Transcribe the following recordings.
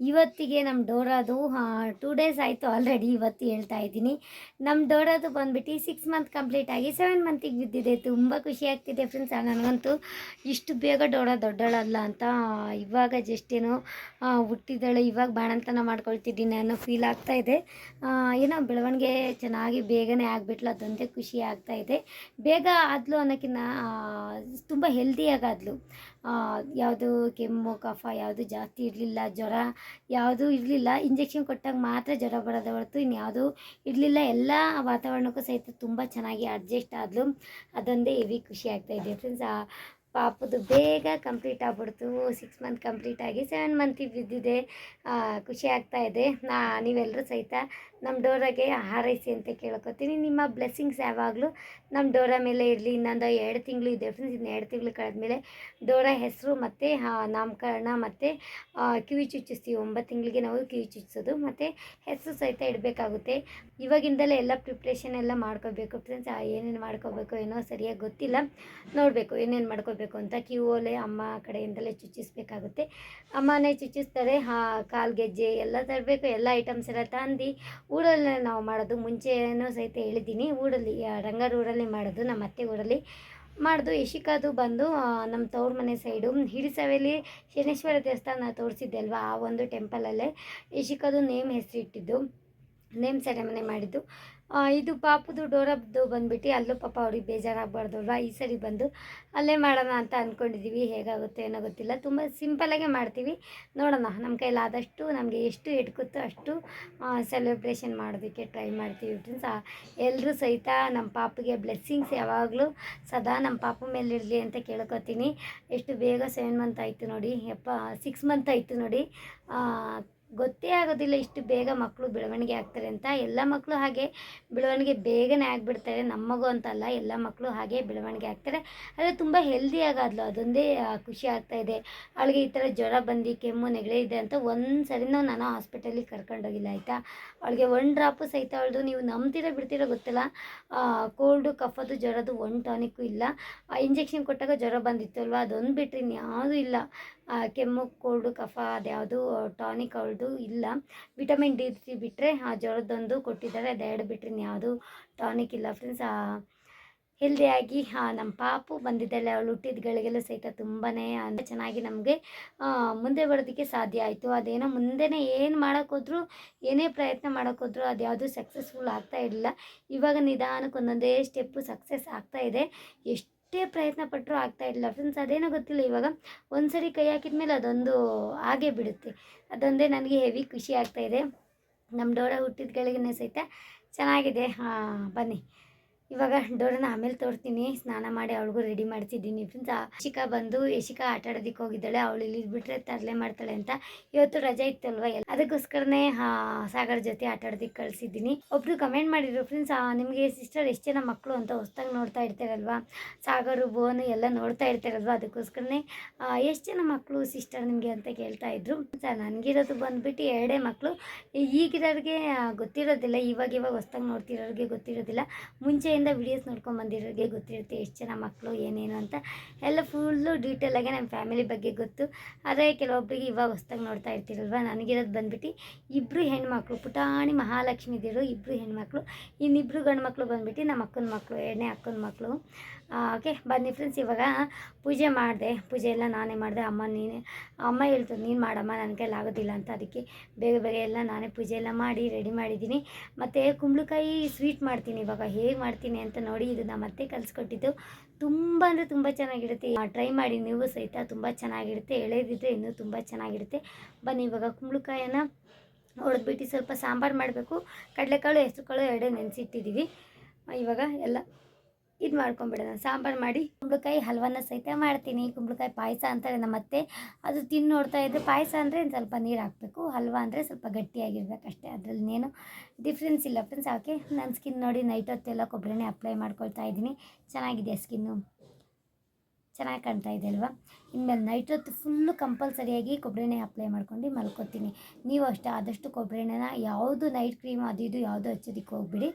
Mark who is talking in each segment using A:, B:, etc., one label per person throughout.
A: ಇವತ್ತಿಗೆ ನಮ್ಮ ಡೋರಾದು ಟೂ ಡೇಸ್ ಆಯಿತು ಆಲ್ರೆಡಿ ಇವತ್ತು ಹೇಳ್ತಾ ಇದ್ದೀನಿ. ನಮ್ಮ ಡೋರಾದು ಬಂದುಬಿಟ್ಟು ಸಿಕ್ಸ್ ಮಂತ್ ಕಂಪ್ಲೀಟ್ ಆಗಿ ಸೆವೆನ್ ಮಂತಿಗೆ ಬಿದ್ದಿದೆ. ತುಂಬ ಖುಷಿ ಆಗ್ತಿದೆ ಫ್ರೆಂಡ್ಸ್ ನನಗಂತೂ ಇಷ್ಟು ಬೇಗ ಡೋರ ದೊಡ್ಡಳಲ್ಲ ಅಂತ ಇವಾಗ ಜಸ್ಟ್ ಏನೋ ಆ, ಹುಟ್ಟಿದಳು ಇವಾಗ ಬಾಣಂತನ ಮಾಡ್ಕೊಳ್ತಿದ್ದೀನಿ ಅನ್ನೋ ಫೀಲ್ ಆಗ್ತಾ ಇದೆ. ಏನೋ ಬೆಳವಣಿಗೆ ಚೆನ್ನಾಗಿ ಬೇಗನೆ ಆಗಿಬಿಟ್ಲು ಅದೊಂದೇ ಖುಷಿ ಆಗ್ತಾ ಇದೆ. ಬೇಗ ಆದಲು ಅನ್ನೋಕ್ಕಿಂತ ತುಂಬ ಹೆಲ್ದಿಯಾಗಾದ್ಲು ಯಾವುದು ಕೆಮ್ಮು, ಕಫ, ಯಾವುದು ಜಾಸ್ತಿ ಇರಲಿಲ್ಲ, ಜ್ವರ, ಯಾವುದೂ ಇರಲಿಲ್ಲ ಇಂಜೆಕ್ಷನ್ ಕೊಟ್ಟಾಗ ಮಾತ್ರ ಜ್ವರ ಬರೋದ ಹೊರತು ಇನ್ಯಾವುದೂ ಇರಲಿಲ್ಲ, ಎಲ್ಲ ವಾತಾವರಣಕ್ಕೂ ಸಹಿತ ತುಂಬ ಚೆನ್ನಾಗಿ ಅಡ್ಜಸ್ಟ್ ಆದ್ಲು. ಅದೊಂದೇ ಹೆವಿ ಖುಷಿ ಆಗ್ತಾ ಇದೆ ಫ್ರೆಂಡ್ಸ್ ಪಾಪದು ಬೇಗ ಕಂಪ್ಲೀಟ್ ಆಗ್ಬಿಡ್ತು. ಸಿಕ್ಸ್ ಮಂತ್ ಕಂಪ್ಲೀಟ್ ಆಗಿ ಸೆವೆನ್ ಮಂತಿಗೆ ಬಿದ್ದಿದೆ. ಖುಷಿ ಆಗ್ತಾ ಇದೆ. ನಾ ನೀವೆಲ್ಲರೂ ಸಹಿತ ನಮ್ಮ ಡೋರಾಗೆ ಹಾರೈಸಿ ಅಂತ ಕೇಳ್ಕೊತೀನಿ. ನಿಮ್ಮ ಬ್ಲೆಸ್ಸಿಂಗ್ಸ್ ಯಾವಾಗಲೂ ನಮ್ಮ ಡೋರ ಮೇಲೆ ಇರಲಿ. ಇನ್ನೊಂದು ಎರಡು ತಿಂಗಳು ಇದೆ ಫ್ರೆಂಡ್ಸ್ ಇನ್ನು ಎರಡು ತಿಂಗಳು ಕಳೆದ್ಮೇಲೆ ಡೋರ ಹೆಸರು ಮತ್ತು ನಾಮಕರಣ ಮತ್ತು ಕಿವಿ ಚುಚ್ಚಿಸ್ತೀವಿ. ಒಂಬತ್ತು ತಿಂಗಳಿಗೆ ನಾವು ಕಿವಿ ಚುಚ್ಚಿಸೋದು. ಮತ್ತು ಹೆಸರು ಸಹಿತ ಇಡಬೇಕಾಗುತ್ತೆ. ಇವಾಗಿಂದಲೇ ಎಲ್ಲ ಪ್ರಿಪ್ರೇಷನ್ ಎಲ್ಲ ಮಾಡ್ಕೋಬೇಕು. ಫ್ರೆಂಡ್ಸ್ ಏನೇನು ಮಾಡ್ಕೋಬೇಕು ಏನೋ ಸರಿಯಾಗಿ ಗೊತ್ತಿಲ್ಲ. ನೋಡಬೇಕು ಏನೇನು ಮಾಡ್ಕೋಬೇಕು ಅಂತ ಕ್ಯೂ ಓಲೆ ಅಮ್ಮ ಕಡೆಯಿಂದಲೇ ಚುಚ್ಚಿಸ್ಬೇಕಾಗುತ್ತೆ. ಅಮ್ಮನೇ ಚುಚ್ಚಿಸ್ತಾರೆ. ಕಾಲು ಗೆಜ್ಜೆ ಎಲ್ಲ ತರಬೇಕು. ಎಲ್ಲ ಐಟಮ್ಸ್ ಎಲ್ಲ ತಂದು ಊರಲ್ಲೇ ನಾವು ಮಾಡೋದು, ಮುಂಚೆನೂ ಸಹಿತ ಹೇಳಿದ್ದೀನಿ. ಊರಲ್ಲಿ ರಂಗರ ಊರಲ್ಲಿ ಮಾಡೋದು, ನಮ್ಮ ಅತ್ತೆ ಊರಲ್ಲಿ ಮಾಡಿದು. ಯಶಿಕಾದು ಬಂದು ನಮ್ಮ ತವ್ರ ಮನೆ ಸೈಡು ಹಿಡಿಸವೆಲಿ ಶನೇಶ್ವರ ದೇವಸ್ಥಾನ ತೋರಿಸಿದ್ದೆ ಅಲ್ವಾ, ಆ ಒಂದು ಟೆಂಪಲಲ್ಲೇ. ಯಶಿಕಾದು ನೇಮ್ ಹೆಸರಿಟ್ಟಿದ್ದು, ನೇಮ್ ಸೆರೆಮನೆ ಮಾಡಿದ್ದು. ಇದು ಪಾಪದು ಡೋರದ್ದು ಬಂದ್ಬಿಟ್ಟು ಅಲ್ಲೂ ಪಾಪ ಅವ್ರಿಗೆ ಬೇಜಾರಾಗಬಾರ್ದು. ಅಲ್ವಾ ಈ ಸರಿ ಬಂದು ಅಲ್ಲೇ ಮಾಡೋಣ ಅಂತ ಅಂದ್ಕೊಂಡಿದ್ದೀವಿ ಹೇಗಾಗುತ್ತೆ ಏನೋ ಗೊತ್ತಿಲ್ಲ. ತುಂಬ ಸಿಂಪಲಾಗೆ ಮಾಡ್ತೀವಿ. ನೋಡೋಣ. ನಮ್ಮ ಕೈಲಾದಷ್ಟು ನಮಗೆ ಎಷ್ಟು ಎಟ್ಕುತ್ತೋ ಅಷ್ಟು ಸೆಲೆಬ್ರೇಷನ್ ಮಾಡೋದಕ್ಕೆ ಟ್ರೈ ಮಾಡ್ತೀವಿ. ಫ್ರೆಂಡ್ಸ್ ಎಲ್ಲರೂ ಸಹಿತ ನಮ್ಮ ಪಾಪಗೆ ಬ್ಲೆಸ್ಸಿಂಗ್ಸ್ ಯಾವಾಗಲೂ ಸದಾ ನಮ್ಮ ಪಾಪ ಮೇಲೆ ಇರಲಿ ಅಂತ ಕೇಳ್ಕೊತೀನಿ. ಎಷ್ಟು ಬೇಗ ಸೆವೆನ್ ಮಂತ್ ಆಯಿತು ನೋಡಿ. ಯಪ್ಪ ಸಿಕ್ಸ್ ಮಂತ್ ಆಯಿತು ನೋಡಿ. ಗೊತ್ತೇ ಆಗೋದಿಲ್ಲ ಇಷ್ಟು ಬೇಗ ಮಕ್ಕಳು ಬೆಳವಣಿಗೆ ಆಗ್ತಾರೆ ಅಂತ. ಎಲ್ಲ ಮಕ್ಕಳು ಹಾಗೆ ಬೆಳವಣಿಗೆ ಬೇಗನೆ ಆಗಿಬಿಡ್ತಾರೆ. ನಮ್ಮ ಮಗು ಅಂತಲ್ಲ, ಎಲ್ಲ ಮಕ್ಕಳು ಹಾಗೆ ಬೆಳವಣಿಗೆ ಆಗ್ತಾರೆ. ಆದರೆ ತುಂಬ ಹೆಲ್ದಿ ಆಗಾದ್ಲು. ಅದೊಂದೇ ಖುಷಿ ಆಗ್ತಾ ಇದೆ. ಅವಳಿಗೆ ಈ ಥರ ಜ್ವರ ಬಂದು, ಕೆಮ್ಮು, ನೆಗಡಿ ಇದೆ ಅಂತ ಒಂದು ಸರಿನೂ ನಾನು ಹಾಸ್ಪಿಟಲಿಗೆ ಕರ್ಕೊಂಡೋಗಿಲ್ಲ, ಆಯಿತಾ? ಅವಳಿಗೆ ಒನ್ ಡ್ರಾಪು ಸಹಿತ ಅವಳದು. ನೀವು ನಂಬ್ತೀರೋ, ಬಿಡ್ತೀರೋ ಗೊತ್ತಿಲ್ಲ? ಕೋಲ್ಡು ಕಫದು ಜ್ವರದ್ದು ಒನ್ ಟಾನಿಕ್ಕು ಇಲ್ಲ. ಇಂಜೆಕ್ಷನ್ ಕೊಟ್ಟಾಗ ಜ್ವರ ಬಂದಿತ್ತು ಅಲ್ವಾ ಅದೊಂದು ಬಿಟ್ಟರೆ ಇನ್ಯಾವುದೂ ಇಲ್ಲ. ಕೆಮ್ಮು, ಕೋಲ್ಡು, ಕಫ ಅದ್ಯಾವುದು, ಟಾನಿಕ್ ಅವಳದು ಇಲ್ಲ. ವಿಟಮಿನ್ ಡಿ ಸಿ ಬಿಟ್ಟರೆ ಆ, ಜ್ವರದ್ದೊಂದು ಕೊಟ್ಟಿದ್ದಾರೆ. ಅದೆರಡು ಬಿಟ್ಟರೆ ಇನ್ಯಾವುದು ಟಾನಿಕ್ ಇಲ್ಲ. ಫ್ರೆಂಡ್ಸ್ ಹೆಲ್ದಿಯಾಗಿ ನಮ್ಮ ಪಾಪು ಬಂದಿದ್ದಾಳೆ ಅವಳು ಹುಟ್ಟಿದ ಸಹಿತ ತುಂಬಾ ಅಂದರೆ ಚೆನ್ನಾಗಿ ನಮಗೆ ಮುಂದೆ ಬರೋದಕ್ಕೆ ಸಾಧ್ಯ ಆಯಿತು. ಅದೇನೋ ಮುಂದೆನೇ ಏನು ಮಾಡೋಕ್ಕೋದ್ರೂ ಏನೇ ಪ್ರಯತ್ನ ಮಾಡೋಕ್ಕೋದ್ರೂ ಅದ್ಯಾವುದು ಸಕ್ಸಸ್ಫುಲ್ ಆಗ್ತಾ ಇರಲಿಲ್ಲ ಇವಾಗ ನಿಧಾನಕ್ಕೆ ಒಂದೊಂದೇ ಸ್ಟೆಪ್ಪು ಸಕ್ಸಸ್ ಆಗ್ತಾ ಇದೆ. ಎಷ್ಟೇ ಪ್ರಯತ್ನ ಪಟ್ಟರೂ ಆಗ್ತಾ ಇರಲಿಲ್ಲ. ಫ್ರೆಂಡ್ಸ್ ಅದೇನೋ ಗೊತ್ತಿಲ್ಲ, ಇವಾಗ ಒಂದು ಸರಿ ಕೈ ಹಾಕಿದ ಮೇಲೆ ಅದೊಂದು ಹಾಗೆ ಬಿಡುತ್ತೆ. ಅದೊಂದೇ ನನಗೆ ಹೆವಿ ಖುಷಿ ಆಗ್ತಾ ಇದೆ. ನಮ್ಮ ಡೋರ ಹುಟ್ಟಿದ ಗಳಿಗೆನೇ ಸಹಿತ ಚೆನ್ನಾಗಿದೆ. ಹಾಂ, ಬನ್ನಿ. ಇವಾಗ ಡೋರನ್ನ ಆಮೇಲೆ ತೋರ್ತೀನಿ ಸ್ನಾನ ಮಾಡಿ ಅವಳಿಗೂ ರೆಡಿ ಮಾಡ್ತಿದ್ದೀನಿ ಫ್ರೆಂಡ್ಸ್ ಯಶಿಕಾ ಬಂದು ಯಶಿಕಾ ಆಟ ಆಡೋದಕ್ಕೆ ಹೋಗಿದ್ದಾಳೆ. ಅವಳು ಇಲ್ಲಿ ಬಿಟ್ಟರೆ ತರಲೆ ಮಾಡ್ತಾಳೆ ಅಂತ ಇವತ್ತು ರಜೆ ಇತ್ತಲ್ವ ಎಲ್ಲ? ಅದಕ್ಕೋಸ್ಕರನೇ ಸಾಗರ್ ಜೊತೆ ಆಟ ಆಡೋದಕ್ಕೆ ಕಳಿಸಿದ್ದೀನಿ. ಒಬ್ರು ಕಮೆಂಟ್ ಮಾಡಿದ್ರು ಫ್ರೆಂಡ್ಸ್ ನಿಮಗೆ ಸಿಸ್ಟರ್ ಎಷ್ಟು ಜನ ಮಕ್ಕಳು ಅಂತ ಹೊಸ್ದಾಗಿ ನೋಡ್ತಾ ಇರ್ತಾರಲ್ವಾ? ಸಾಗರು ಬೋನು ಎಲ್ಲ ನೋಡ್ತಾ ಇರ್ತಾರಲ್ವ? ಅದಕ್ಕೋಸ್ಕರನೇ ಎಷ್ಟು ಜನ ಮಕ್ಕಳು ಸಿಸ್ಟರ್ ನಿಮಗೆ ಅಂತ ಕೇಳ್ತಾ ಇದ್ರು. ನನಗಿರೋದು ಬಂದುಬಿಟ್ಟು ಎರಡೇ ಮಕ್ಕಳು ಈಗಿರೋರಿಗೆ ಗೊತ್ತಿರೋದಿಲ್ಲ. ಇವಾಗ ಇವಾಗ ಹೊಸ್ದಾಗಿ ನೋಡ್ತಿರೋರಿಗೆ ಗೊತ್ತಿರೋದಿಲ್ಲ. ಮುಂಚೆಯಿಂದ ವಿಡಿಯೋಸ್ ನೋಡ್ಕೊಂಡು ಬಂದಿರೋರಿಗೆ ಗೊತ್ತಿರುತ್ತೆ ಎಷ್ಟು ಜನ ಮಕ್ಕಳು ಏನೇನು ಅಂತ. ಎಲ್ಲ ಫುಲ್ಲು ಡೀಟೇಲಾಗೆ ನಮ್ಮ ಫ್ಯಾಮಿಲಿ ಬಗ್ಗೆ ಗೊತ್ತು. ಆದರೆ ಕೆಲವೊಬ್ಬರಿಗೆ ಇವಾಗ ಹೊಸ್ದಾಗಿ ನೋಡ್ತಾ ಇರ್ತೀರಲ್ವ? ನನಗಿರೋದು ಬಂದ್ಬಿಟ್ಟು ಇಬ್ಬರು ಹೆಣ್ಮಕ್ಳು, ಪುಟಾಣಿ ಮಹಾಲಕ್ಷ್ಮಿ ದೇವರು ಇಬ್ಬರು ಹೆಣ್ಮಕ್ಳು ಇನ್ನಿಬ್ಬರು ಗಂಡು ಮಕ್ಕಳು ಬಂದ್ಬಿಟ್ಟು ನಮ್ಮ ಅಕ್ಕನ ಮಕ್ಕಳು ಎರಡನೇ ಅಕ್ಕನ ಮಕ್ಕಳು ಓಕೆ, ಬನ್ನಿ ಫ್ರೆಂಡ್ಸ್ ಇವಾಗ ಪೂಜೆ ಮಾಡಿದೆ. ಪೂಜೆ ಎಲ್ಲ ನಾನೇ ಮಾಡಿದೆ. ಅಮ್ಮ ನೀನೇ, ಅಮ್ಮ ಹೇಳ್ತು ನೀನು ಮಾಡಮ್ಮ ನನ್ನ ಕೈಲಿ ಆಗೋದಿಲ್ಲ ಅಂತ. ಅದಕ್ಕೆ ಬೇಗ ಬೇಗ ಎಲ್ಲ ನಾನೇ ಪೂಜೆ ಎಲ್ಲ ಮಾಡಿ ರೆಡಿ ಮಾಡಿದ್ದೀನಿ. ಮತ್ತು ಕುಂಬಳಕಾಯಿ ಸ್ವೀಟ್ ಮಾಡ್ತೀನಿ ಇವಾಗ. ಹೇಗೆ ಮಾಡ್ತೀನಿ ಅಂತ ನೋಡಿ ಇದು ನಮ್ಮ ಮತ್ತೆ ಕಲಿಸ್ಕೊಟ್ಟಿದ್ದು. ತುಂಬ ಅಂದರೆ ತುಂಬ ಚೆನ್ನಾಗಿರುತ್ತೆ. ಟ್ರೈ ಮಾಡಿ ನೀವು ಸಹಿತ ತುಂಬ ಚೆನ್ನಾಗಿರುತ್ತೆ. ಎಳೆದಿದ್ರೆ ಇನ್ನೂ ತುಂಬ ಚೆನ್ನಾಗಿರುತ್ತೆ. ಬನ್ನಿ ಇವಾಗ ಕುಂಬಳಕಾಯನ್ನ ಹೊಡೆದ್ಬಿಟ್ಟು ಸ್ವಲ್ಪ ಸಾಂಬಾರು ಮಾಡಬೇಕು. ಕಡಲೆಕಾಳು, ಹೆಸರುಕಾಳು ಎರಡೇ ನೆನೆಸಿಟ್ಟಿದ್ದೀವಿ. ಇವಾಗ ಎಲ್ಲ ಇದು ಮಾಡ್ಕೊಂಬಿಡೋಣ ಸಾಂಬಾರು ಮಾಡಿ ಕುಂಬಳಕಾಯಿ ಹಲ್ವನ ಸಹಿತ ಮಾಡ್ತೀನಿ. ಕುಂಬಳಕಾಯಿ ಪಾಯಸ ಅಂತಾರೆ ನಮ್ಮ ಅತ್ತೆ, ಅದು ತಿಂದು ನೋಡ್ತಾ ಇದ್ದರೆ ಪಾಯಸ ಅಂದರೆ ಸ್ವಲ್ಪ ನೀರು ಹಾಕಬೇಕು. ಹಲ್ವ ಅಂದರೆ ಸ್ವಲ್ಪ ಗಟ್ಟಿಯಾಗಿರ್ಬೇಕಷ್ಟೇ ಅದರಲ್ಲಿ ಏನು ಡಿಫ್ರೆನ್ಸ್ ಇಲ್ಲ ಫ್ರೆಂಡ್ಸ್ ಓಕೆ ನನ್ನ ಸ್ಕಿನ್ ನೋಡಿ ನೈಟ್ ಹೊತ್ತೆಲ್ಲ ಕೊಬ್ಬರಿನೇ ಅಪ್ಲೈ ಮಾಡ್ಕೊಳ್ತಾ ಇದ್ದೀನಿ. ಚೆನ್ನಾಗಿದೆ ಸ್ಕಿನ್ನು ಚೆನ್ನಾಗಿ ಕಾಣ್ತಾ ಇದೆ ಅಲ್ವಾ? ಇನ್ಮೇಲೆ ನೈಟ್ ಹೊತ್ತು ಫುಲ್ಲು ಕಂಪಲ್ಸರಿಯಾಗಿ ಕೊಬ್ಬರಿ ಎಣ್ಣೆ ಅಪ್ಲೈ ಮಾಡ್ಕೊಂಡು ಮಲ್ಕೊತೀನಿ. ನೀವು ಅಷ್ಟೇ ಆದಷ್ಟು ಕೊಬ್ಬರಿ ಎಣ್ಣೆನ ಯಾವುದು ನೈಟ್ ಕ್ರೀಮ್ ಅದು ಇದು ಯಾವುದು ಹಚ್ಚೋದಕ್ಕೆ ಹೋಗ್ಬಿಡಿ.